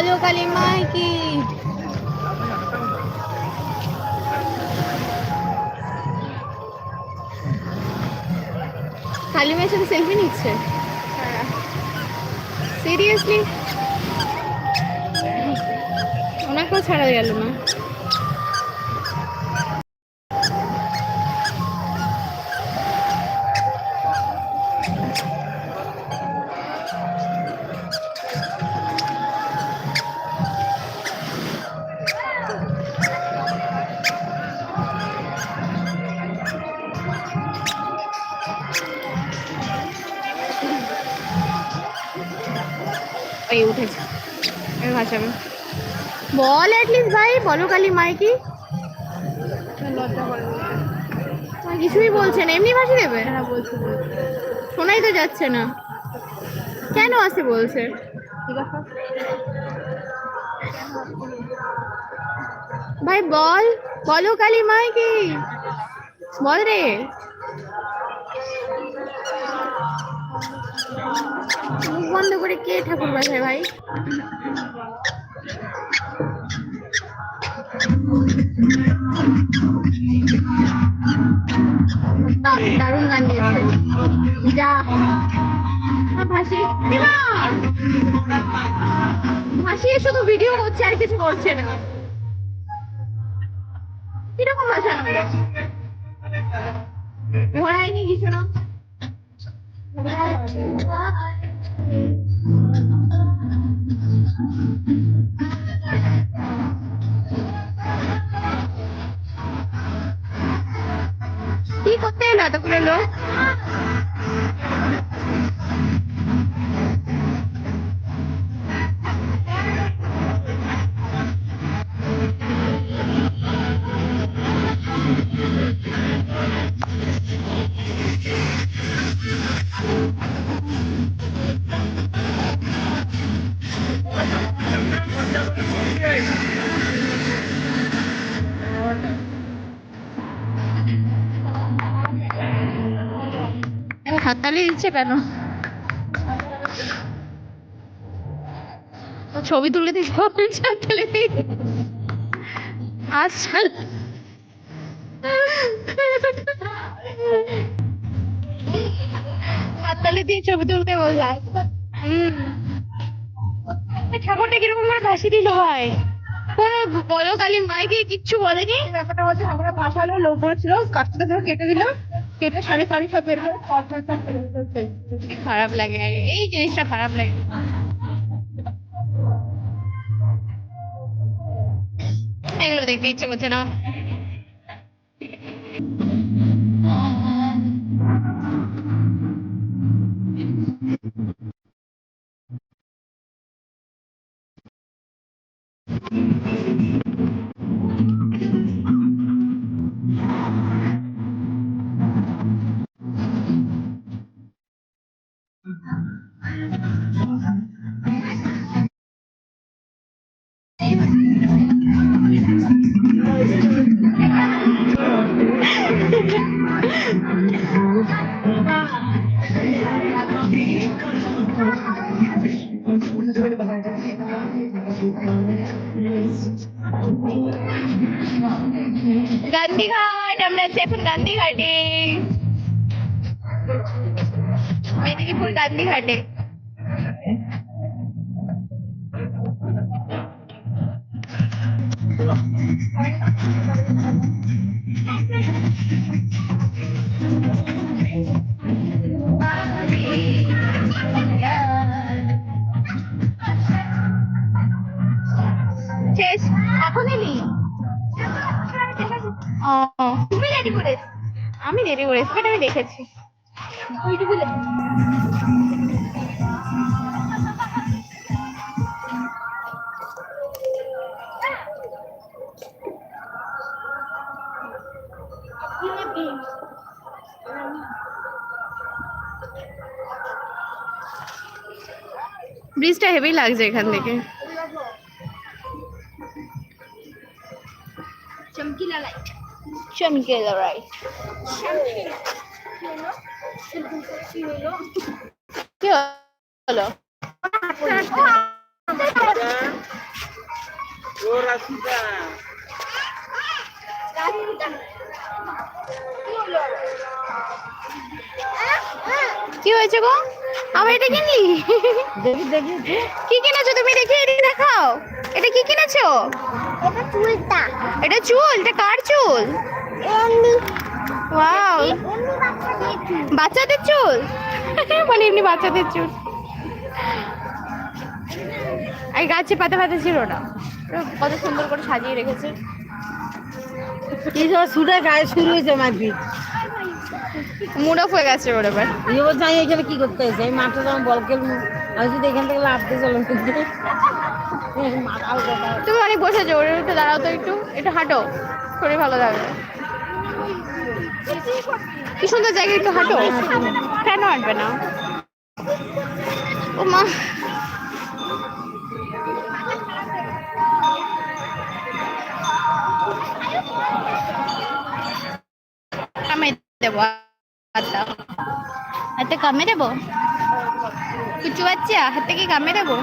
কালী মাই কি কালী মায়ের সাথে সেলফি নিচ্ছে সিরিয়াসলি ওনাকেও ছাড়া গেল না এই উঠেছে এই ভাসাবে বল। অ্যাটলিস্ট ভাই বলো কালী মাই কি। লজ্জা করে কিছুই বলছে না এমনি ভাসি দেবে? হ্যাঁ বলছি। শোনাই তো যাচ্ছে না। কেন আসে বলছে? ভাই বল বলো কালী মাই কি। বল রে। বন্ধ করে কে ঠাকুর বাসায় ভাই? দারুণ গান দিয়েছে যা। আ, ভাসি। শুধু ভিডিও করছে আর কিছু করছে না। কীরকম ভাসানো ঘোরায়নি কিছু না? কি করতে এলো এতগুলো হাততালি দিচ্ছে কেন? ছবি তুলে দিই হাততালি আচ্ছা হাততালি দিয়ে ছবি তুলতে বললাম। হুম। ঠাকুরটা কীরকম করে ভাসি দিল ভাই? কোনো বলো কালী মাইকে কিচ্ছু বলেনি। ব্যাপারটা হচ্ছে আমরা ভাসালো লোক বলেছিল কাটতে ধরে কেটে দিল। কেটে সাড়ে সাড়ে সব বের করে। খারাপ লাগে এই জিনিসটা খারাপ লাগে। এগুলো দেখতে ইচ্ছে করছে না। গান্ধীঘাট আমরা আছি এখন গান্ধীঘাটে মেদিনীপুর গান্ধীঘাটে শেষ এখন এলি ও করে আমি দেরি করেছি বাট আমি দেখেছি। ওইটুকু ব্রিজটা হেভি লাগছে এখান থেকে। চমকিলা লাইট চমকে রাইট কি হলো? কি হয়েছে গো? আবার এটা কিনলি? দেখি দেখি কি কিনেছো তুমি? দেখি এটা দেখাও। এটা কি কিনেছো? এটা চুলটা। এটা চুল? এটা কার চুল? ওয়াও বাচ্চাদের চুল? মানে এমনি বাচ্চাদের চুল। এই গাছে পাতা পাতা ছিল না। কত সুন্দর করে সাজিয়ে রেখেছে। কি সব গায়ে শুরু হয়েছে মুড হয়ে গেছে ওর এবার। এখানে কি করতে এসে আমি মাঠে যখন বল খেলব আমি যদি এখান থেকে তুমি অনেক বসেছো ওর একটু দাঁড়াও তো একটু। একটু হাঁটো শরীর ভালো লাগবে কি সুন্দর জায়গা একটু হাঁটো। কেন হাঁটবে না? ও মা। কামে দেবো হাতটা হাতে কামে দেবো? কুচু বাচ্চা, হাতে কি কামে দেবো?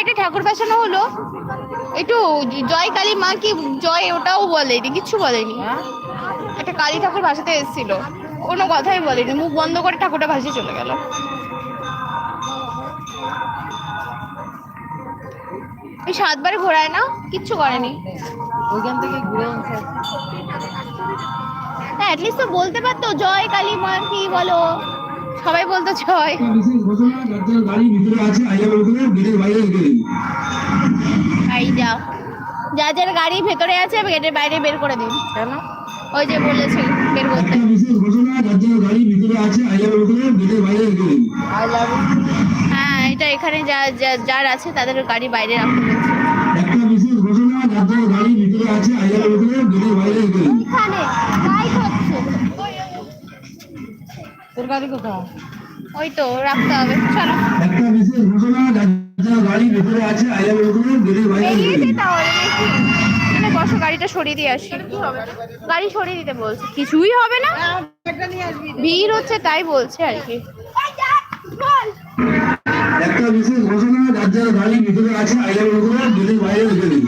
একটা ঠাকুর বসানো হলো। একটু জয় কালী মা কি জয় ওটাও বলেনি কিচ্ছু বলেনি। একটা কালী ঠাকুর ভাসাতে এসেছিল। কোনো কথাই বলেনি মুখ বন্ধ করে ঠাকুরটা ভাসিয়ে চলে গেল। এই সাতবার ঘোরায় না? কিচ্ছু করেনি। ওইখান থেকে ঘুরে হ্যাঁ অ্যাটলিস্ট তো বলতে পারতো জয় কালী মা কি বলো। সবাই বলতো গাড়ি এই যা যা যার গাড়ি ভেতরে আছে গেটের বাইরে বের করে দিন। কেন? ওই যে বলেছে বের করতে। একটা বিশেষ ঘোষণা রাজ্যের গাড়ি ভিতরে আছে আইয়া বেরোতে গেটের বাইরে রেখে দিন। আই লাভ হ্যাঁ এটা এখানে যা যার আছে তাদের গাড়ি বাইরে রাখতে বলছে। একটা বিশেষ ঘোষণা রাজ্যের গাড়ি ভিতরে আছে গেটের বাইরে রেখে দিন। এখানে হচ্ছে তোর গাড়ি কোথাও ওই তো রাখতে হবে চলো। একটা বিশেষ ঘোষণা গাড়ি ভিতরে আছে দিন তাহলে নাকি বসো গাড়িটা সরিয়ে দিয়ে আসি। গাড়ি সরিয়ে দিতে বলছে। কিছুই হবে না। ভিড় হচ্ছে তাই বলছে আর কি। একটা বিশেষ ঘোষণা রাজ্যের গাড়ি ভিতরে আছে বাইরে রেখে দিন